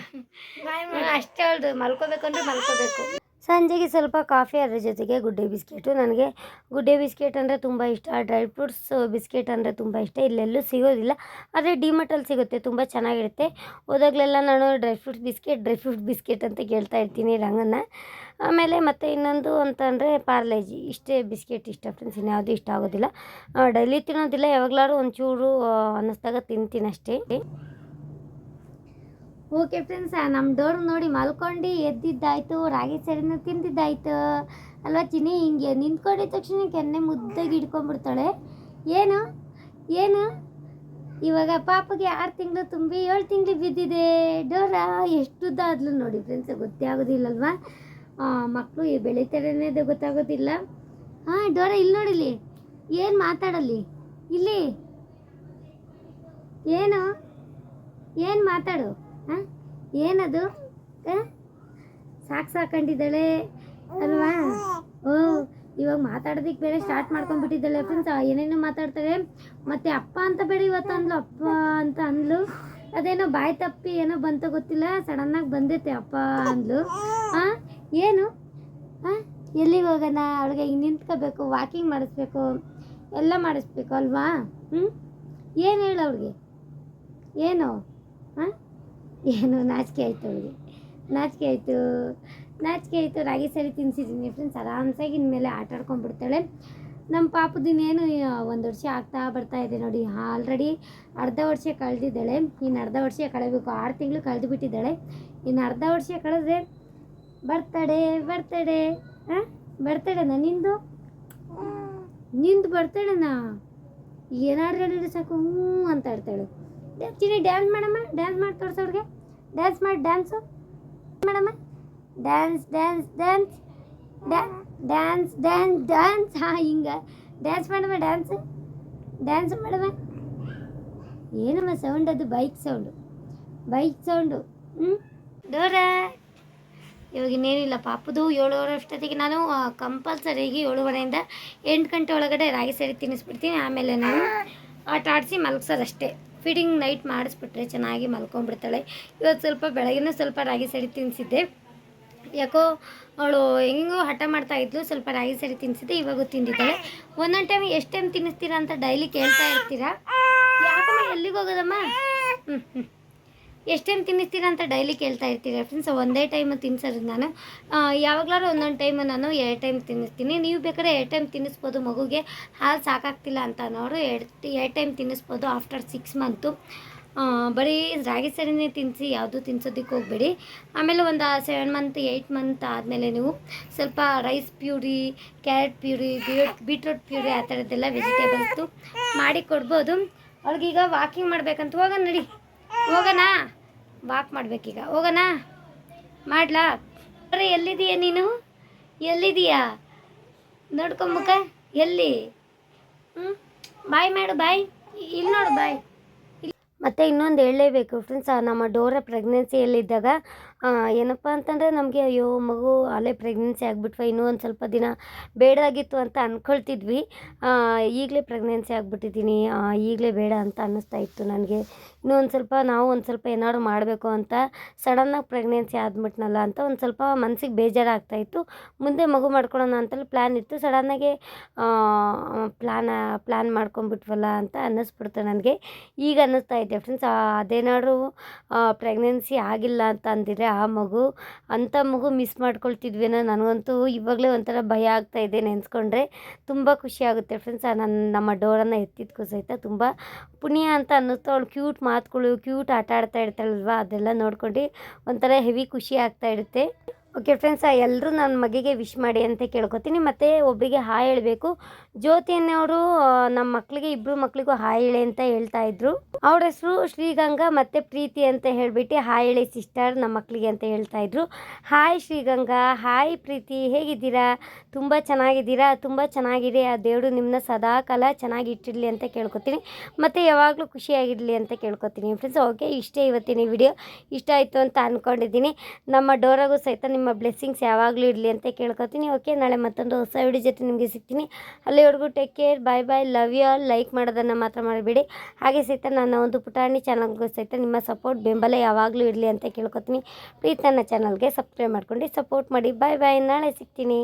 B: ಅಲ್ದು
A: ಅಷ್ಟೇ ಅಂದ್ರೆ ಮಲ್ಕೋಬೇಕಂದ್ರೆ ಮಲ್ಕೋಬೇಕು. ಸಂಜೆಗೆ ಸ್ವಲ್ಪ ಕಾಫಿ, ಅದರ ಜೊತೆಗೆ ಗುಡ್ಡೆ ಬಿಸ್ಕೆಟು. ನನಗೆ ಗುಡ್ಡೆ ಬಿಸ್ಕೆಟ್ ಅಂದರೆ ತುಂಬ ಇಷ್ಟ. ಡ್ರೈ ಫ್ರೂಟ್ಸ್, ಬಿಸ್ಕೆಟ್ ಅಂದರೆ ತುಂಬ ಇಷ್ಟ. ಇಲ್ಲೆಲ್ಲೂ ಸಿಗೋದಿಲ್ಲ. ಆದರೆ ಡಿಮಟಲ್ಲಿ ಸಿಗುತ್ತೆ. ತುಂಬ ಚೆನ್ನಾಗಿರುತ್ತೆ. ಹೋದಾಗಲೆಲ್ಲ ನಾನು dry fruits biscuit, dry fruit biscuit ಅಂತ ಕೇಳ್ತಾ ಇರ್ತೀನಿ ರಂಗನ್ನ ಆಮೇಲೆ ಮತ್ತು ಇನ್ನೊಂದು ಅಂತಂದರೆ ಪಾರ್ಲೇಜಿ. ಇಷ್ಟೇ ಬಿಸ್ಕೆಟ್ ಇಷ್ಟ ಫ್ರೆಂಡ್ಸ್ ಇನ್ಯಾವುದು ಇಷ್ಟ ಆಗೋದಿಲ್ಲ. ಡೈಲಿ ತಿನ್ನೋದಿಲ್ಲ. ಯಾವಾಗಲಾರು ಒಂಚೂರು ಅನ್ನಿಸ್ದಾಗ ತಿಂತೀನಿ ಅಷ್ಟೇ. ಓಕೆ ಫ್ರೆಂಡ್ಸ್ ನಮ್ಮ ಡೋರ್ ನೋಡಿ ಮಲ್ಕೊಂಡು ಎದ್ದಿದ್ದಾಯ್ತು, ರಾಗಿ ಸರಿನ ತಿಂದಿದ್ದಾಯ್ತು. ಅಲ್ವಾ ಚಿನ್ನಿ? ಹಿಂಗೆ ನಿಂತ್ಕೊಂಡಿದ ತಕ್ಷಣ ಕೆನ್ನೆ ಮುದ್ದಾಗಿ ಹಿಡ್ಕೊಂಡ್ಬಿಡ್ತಾಳೆ. ಏನು? ಏನು? ಇವಾಗ ಪಾಪಗೆ ಆರು ತಿಂಗಳು ತುಂಬಿ ಏಳು ತಿಂಗಳು ಬಿದ್ದಿದೆ. ಡೋರ ಎಷ್ಟು ಉದ್ದ ಆದ್ಲು ನೋಡಿ ಫ್ರೆಂಡ್ಸ್ ಗೊತ್ತೇ ಆಗೋದಿಲ್ಲಲ್ವಾ? ಮಕ್ಕಳು ಬೆಳೀತಾರೆ ಅನ್ನೋದು ಗೊತ್ತಾಗೋದಿಲ್ಲ. ಹಾಂ ಡೋರ ಇಲ್ಲಿ ನೋಡಿಲಿ ಏನು ಮಾತಾಡಲಿ ಇಲ್ಲಿ. ಏನು? ಏನು ಮಾತಾಡು? ಹಾಂ ಏನದು? ಸಾಕ್ ಸಾಕು ಸಾಕೊಂಡಿದ್ದಾಳೆ ಅಲ್ವಾ? ಓ, ಇವಾಗ ಮಾತಾಡೋದಕ್ಕೆ ಬೇರೆ ಸ್ಟಾರ್ಟ್ ಮಾಡ್ಕೊಂಡ್ಬಿಟ್ಟಿದ್ದಾಳೆ ಫ್ರೆಂಡ್ಸ್ ಏನೇನೋ ಮಾತಾಡ್ತಾಳೆ. ಮತ್ತೆ ಅಪ್ಪ ಅಂತ ಬೇಡ ಇವತ್ತು ಅಂದ್ಲು, ಅಪ್ಪ ಅಂತ ಅಂದ್ಲು. ಅದೇನೋ ಬಾಯಿ ತಪ್ಪಿ ಏನೋ ಬಂತ ಗೊತ್ತಿಲ್ಲ ಸಡನ್ನಾಗಿ ಬಂದೈತೆ ಅಪ್ಪ ಅಂದ್ಲು. ಹಾಂ ಏನು? ಹಾಂ ಎಲ್ಲಿಗೆ ಹೋಗೋಣ? ಅವಳಿಗೆ ಹಿಂಗೆ ನಿಂತ್ಕೋಬೇಕು ವಾಕಿಂಗ್ ಮಾಡಿಸ್ಬೇಕು, ಎಲ್ಲ ಮಾಡಿಸ್ಬೇಕು ಅಲ್ವಾ? ಹ್ಞೂ ಏನು ಹೇಳು ಅವ್ಳಿಗೆ? ಏನು? ಹಾಂ ಏನು, ನಾಚಿಕೆ ಆಯಿತು ಅವಳಿಗೆ. ನಾಚಿಕೆ ಆಯಿತು ನಾಚಿಕೆ ಆಯಿತು, ರಾಗಿ ಸರಿ ತಿನ್ಸಿದ್ದೀನಿ ಫ್ರೆಂಡ್ಸ್ ಆರಾಮ್ಸಾಗಿ ಇನ್ಮೇಲೆ ಆಟ ಆಡ್ಕೊಂಡ್ಬಿಡ್ತಾಳೆ. ನಮ್ಮ ಪಾಪದ ಇನ್ನೇನು ಒಂದು ವರ್ಷ ಆಗ್ತಾ ಬರ್ತಾ ಇದೆ ನೋಡಿ. ಆಲ್ರೆಡಿ ಅರ್ಧ ವರ್ಷ ಕಳೆದಿದ್ದಾಳೆ. ಇನ್ನು ಅರ್ಧ ವರ್ಷ ಕಳೆಯಬೇಕು ಆರು ತಿಂಗಳು ಕಳೆದು ಬಿಟ್ಟಿದ್ದಾಳೆ ಇನ್ನು ಅರ್ಧ ವರ್ಷ ಕಳೆದ್ರೆ ಬರ್ತಡೆ ಬರ್ತಡೆ ಹಾಂ ಬರ್ತಡೇನಾ ನಿಂದು? ನಿಂದು ಬರ್ತಡೇನಾ? ಏನಾದ್ರು ಹೇಳಿದ್ರೆ ಸಾಕು ಹ್ಞೂ ಅಂತ ಇರ್ತಾಳೆ ಚಿನಿ ಡ್ಯಾನ್ಸ್ ಮಾಡಮ್ಮ ಡ್ಯಾನ್ಸ್ ಮಾಡಿ ತೋರ್ಸೋರ್ಗೆ ಡ್ಯಾನ್ಸ್ ಮಾಡಿ ಡ್ಯಾನ್ಸು ಮಾಡಮ್ಮ. Dance dance dance dance dance dance ಹಾಂ, ಹಿಂಗೆ. ಡ್ಯಾನ್ಸ್ ಮಾಡಮ್ಮ ಡ್ಯಾನ್ಸ್ ಡ್ಯಾನ್ಸ್ ಮಾಡಮ್ಮ. ಏನಮ್ಮ ಸೌಂಡ್ ಅದು? ಬೈಕ್ ಸೌಂಡು ಬೈಕ್ ಸೌಂಡು ಹ್ಞೂ ಡೋರ ಇವಾಗ ಇನ್ನೇನಿಲ್ಲ, ಪಾಪದು ಏಳುವರೆ ಅಷ್ಟೊತ್ತಿಗೆ ನಾನು ಕಂಪಲ್ಸರಿಗೆ ಏಳುವರೆಯಿಂದ ಎಂಟು ಗಂಟೆ ಒಳಗಡೆ ರಾಗಿ ಸರಿ ತಿನ್ನಿಸ್ಬಿಡ್ತೀನಿ. ಆಮೇಲೆ ನಾನು ಆಟ ಆಡಿಸಿ ಮಲಗ್ಸೋದಷ್ಟೇ. ಫೀಡಿಂಗ್ ನೈಟ್ ಮಾಡಿಸ್ಬಿಟ್ರೆ ಚೆನ್ನಾಗಿ ಮಲ್ಕೊಂಡ್ಬಿಡ್ತಾಳೆ. ಇವತ್ತು ಸ್ವಲ್ಪ ಬೆಳಗಿನ ಸ್ವಲ್ಪ ರಾಗಿ ಸರಿ ತಿನ್ನಿಸಿದ್ದೆ ಯಾಕೋ ಅವಳು ಹೆಂಗೋ ಹಠ ಮಾಡ್ತಾ ಇದ್ಲು, ಸ್ವಲ್ಪ ರಾಗಿ ಸರಿ ತಿನ್ನಿಸಿದ್ದೆ ಇವಾಗೂ ತಿಂದಿದ್ದಾಳೆ. ಒಂದೊಂದು ಟೈಮ್ ಎಷ್ಟು ಟೈಮ್ ತಿನ್ನಿಸ್ತೀರಾ ಅಂತ ಡೈಲಿ ಕೇಳ್ತಾ ಇರ್ತೀರಾ? ಯಾಕಮ್ಮ ಎಲ್ಲಿಗೆ ಹೋಗೋದಮ್ಮ? ಹ್ಞೂ ಹ್ಞೂ ಎಷ್ಟು ಟೈಮ್ ತಿನ್ನಿಸ್ತೀರಾ ಅಂತ ಡೈಲಿ ಕೇಳ್ತಾ ಇರ್ತೀರ ಫ್ರೆಂಡ್ಸ್ ಒಂದೇ ಟೈಮ್ ತಿನ್ಸೋದು ನಾನು. ಯಾವಾಗಲಾದ್ರೂ ಒಂದೊಂದು ಟೈಮ್ ನಾನು ಎರಡು ಟೈಮ್ ತಿನ್ನಿಸ್ತೀನಿ. ನೀವು ಬೇಕಾದ್ರೆ ಎರಡು ಟೈಮ್ ತಿನ್ನಿಸ್ಬೋದು ಮಗುಗೆ. ಹಾಲು ಸಾಕಾಗ್ತಿಲ್ಲ ಅಂತ ಅನ್ನೋರು ಎರಡು ಎರಡು ಟೈಮ್ ತಿನ್ನಿಸ್ಬೋದು ಆಫ್ಟರ್ ಸಿಕ್ಸ್ ಮಂತು ಬರೀ ರಾಗಿ ಸರಿನೇ ತಿನ್ನಿಸಿ ಯಾವುದು ತಿನ್ಸೋದಕ್ಕೆ ಹೋಗಬೇಡಿ. ಆಮೇಲೆ ಒಂದು ಸೆವೆನ್ ಮಂತ್ ಏಯ್ಟ್ ಮಂತ್ ಆದಮೇಲೆ ನೀವು ಸ್ವಲ್ಪ rice puree carrot puree beet beetroot puree ಆ ಥರದ್ದೆಲ್ಲ ವೆಜಿಟೇಬಲ್ಸು ಮಾಡಿ ಕೊಡ್ಬೋದು. ಈಗ ವಾಕಿಂಗ್ ಮಾಡ್ಬೇಕಂತ ಹೋಗೋಣ ನಡಿ. ಹೋಗೋಣ ವಾಕ್ ಮಾಡ್ಬೇಕೀಗ. ಹೋಗೋಣ ಮಾಡ್ಲಾ? ಅರೆ ಎಲ್ಲಿದೀಯ ನೀನು? ಎಲ್ಲಿದೀಯಾ ನೋಡ್ಕೊಂಬುಕ ಎಲ್ಲಿ? ಹ್ಞೂ ಬಾಯ್ ಮಾಡು, ಬಾಯ್. ಇಲ್ಲಿ ನೋಡು, ಬಾಯ್. ಮತ್ತು ಇನ್ನೊಂದು ಹೇಳಲೇಬೇಕು ಫ್ರೆಂಡ್ಸ್ ನಮ್ಮ ಡೋರ ಪ್ರೆಗ್ನೆನ್ಸಿಯಲ್ಲಿದ್ದಾಗ ಏನಪ್ಪ ಅಂತಂದರೆ ನಮಗೆ, ಅಯ್ಯೋ, ಮಗು ಅಲ್ಲೇ ಪ್ರೆಗ್ನೆನ್ಸಿ ಆಗಿಬಿಟ್ವ, ಇನ್ನೂ ಒಂದು ಸ್ವಲ್ಪ ದಿನ ಬೇಡಾಗಿತ್ತು ಅಂತ ಅಂದ್ಕೊಳ್ತಿದ್ವಿ ಈಗಲೇ ಪ್ರೆಗ್ನೆನ್ಸಿ ಆಗಿಬಿಟ್ಟಿದ್ದೀನಿ ಈಗಲೇ ಬೇಡ ಅಂತ ಅನ್ನಿಸ್ತಾ ಇತ್ತು ನನಗೆ. ಇನ್ನೂ ಒಂದು ಸ್ವಲ್ಪ ನಾವು ಒಂದು ಸ್ವಲ್ಪ ಏನಾದ್ರು ಮಾಡಬೇಕು ಅಂತ ಸಡನ್ನಾಗಿ ಪ್ರೆಗ್ನೆನ್ಸಿ ಆದ್ಬಿಟ್ನಲ್ಲ ಅಂತ ಒಂದು ಸ್ವಲ್ಪ ಮನ್ಸಿಗೆ ಬೇಜಾರಾಗ್ತಾಯಿತ್ತು ಮುಂದೆ ಮಗು ಮಾಡ್ಕೊಳ್ಳೋಣ ಅಂತೇಳಿ ಪ್ಲ್ಯಾನ್ ಇತ್ತು. ಸಡನ್ನಾಗಿ ಪ್ಲ್ಯಾನ್ ಪ್ಲ್ಯಾನ್ ಮಾಡ್ಕೊಂಬಿಟ್ವಲ್ಲ ಅಂತ ಅನ್ನಿಸ್ಬಿಡ್ತು ನನಗೆ. ಈಗ ಅನ್ನಿಸ್ತಾ ಇದೆ ಫ್ರೆಂಡ್ಸ್ ಅದೇನಾದರೂ ಪ್ರೆಗ್ನೆನ್ಸಿ ಆಗಿಲ್ಲ ಅಂತ ಅಂದಿದ್ರೆ ಆ ಮಗು ಅಂಥ ಮಗು ಮಿಸ್ ಮಾಡ್ಕೊಳ್ತಿದ್ವೇನೋ ನನಗಂತೂ ಇವಾಗಲೇ ಒಂಥರ ಭಯ ಆಗ್ತಾ ಇದೆ ನೆನೆಸ್ಕೊಂಡ್ರೆ ತುಂಬ ಖುಷಿ ಆಗುತ್ತೆ ಫ್ರೆಂಡ್ಸ್ ನನ್ನ ನಮ್ಮ ಡೋರನ್ನು ಎತ್ತಿದ್ಕೂ ಸಹಿತ ತುಂಬ ಪುಣ್ಯ ಅಂತ ಅನ್ನಿಸ್ತು. ಅವಳು ಕ್ಯೂಟ್ ಮಾತುಗಳು ಕ್ಯೂಟ್ ಆಟ ಆಡ್ತಾ ಇರ್ತಾಳಲ್ವ ಅದೆಲ್ಲ ನೋಡ್ಕೊಂಡು ಒಂಥರ ಹೆವಿ ಖುಷಿ ಆಗ್ತಾ ಇರುತ್ತೆ. ಓಕೆ ಫ್ರೆಂಡ್ಸ್ ಎಲ್ಲರೂ ನನ್ನ ಮಗಿಗೆ ವಿಶ್ ಮಾಡಿ ಅಂತ ಕೇಳ್ಕೊತೀನಿ. ಮತ್ತು ಒಬ್ಬರಿಗೆ ಹಾಯ್ ಹೇಳಬೇಕು. ಜ್ಯೋತಿ ಅನ್ನೋರು ನಮ್ಮ ಮಕ್ಕಳಿಗೆ ಇಬ್ಬರು ಮಕ್ಕಳಿಗೂ ಹಾಯ್ ಹೇಳಿ ಅಂತ ಹೇಳ್ತಾ ಇದ್ರು. ಅವ್ರ ಹೆಸರು ಶ್ರೀಗಂಗಾ, ಮತ್ತು ಪ್ರೀತಿ ಅಂತ ಹೇಳಿಬಿಟ್ಟು ಹಾಯ್ ಹೇಳಿ ಸಿಸ್ಟರ್ ನಮ್ಮ ಮಕ್ಕಳಿಗೆ ಅಂತ ಹೇಳ್ತಾ ಇದ್ರು. ಹಾಯ್ ಶ್ರೀಗಂಗಾ ಹಾಯ್ ಪ್ರೀತಿ, ಹೇಗಿದ್ದೀರಾ? ತುಂಬ ಚೆನ್ನಾಗಿದ್ದೀರಾ? ತುಂಬ ಚೆನ್ನಾಗಿದೆ. ಆ ದೇವರು ನಿಮ್ಮನ್ನ ಸದಾ ಕಾಲ ಚೆನ್ನಾಗಿ ಇಟ್ಟಿರಲಿ ಅಂತ ಕೇಳ್ಕೊತೀನಿ. ಮತ್ತು ಯಾವಾಗಲೂ ಖುಷಿಯಾಗಿರಲಿ ಅಂತ ಕೇಳ್ಕೊತೀನಿ. ಫ್ರೆಂಡ್ಸ್ ಓಕೆ ಇಷ್ಟೇ ಇವತ್ತಿನ ವಿಡಿಯೋ ಇಷ್ಟ ಆಯಿತು ಅಂತ ಅಂದ್ಕೊಂಡಿದ್ದೀನಿ ನಮ್ಮ ಡೋರಾಗೂ ಸಹಿತ ನಿಮ್ಮ ಬ್ಲೆಸ್ಸಿಂಗ್ಸ್ ಯಾವಾಗಲೂ ಇರಲಿ ಅಂತ ಕೇಳ್ಕೊತೀನಿ. ಓಕೆ ನಾಳೆ ಮತ್ತೊಂದು ಹೊಸ ವಿಡಿಯೋ ಜೊತೆ ನಿಮಗೆ ಸಿಗ್ತೀನಿ. ಅಲ್ಲಿವರೆಗೂ take care bye bye love you all like ಮಾಡೋದನ್ನು ಮಾತ್ರ ಮಾಡಬೇಡಿ ಹಾಗೆ ಸಹಿತ ನನ್ನ ಒಂದು ಪುಟಾಣಿ ಚಾನಲ್ಗೂ ಸಹಿತ ನಿಮ್ಮ ಸಪೋರ್ಟ್ ಬೆಂಬಲ ಯಾವಾಗಲೂ ಇರಲಿ ಅಂತ ಕೇಳ್ಕೊತೀನಿ. ಪ್ಲೀಸ್ ನನ್ನ ಚಾನಲ್ಗೆ ಸಬ್ಸ್ಕ್ರೈಬ್ ಮಾಡ್ಕೊಂಡು ಸಪೋರ್ಟ್ ಮಾಡಿ. ಬಾಯ್ ಬಾಯ್ ನಾಳೆ ಸಿಗ್ತೀನಿ.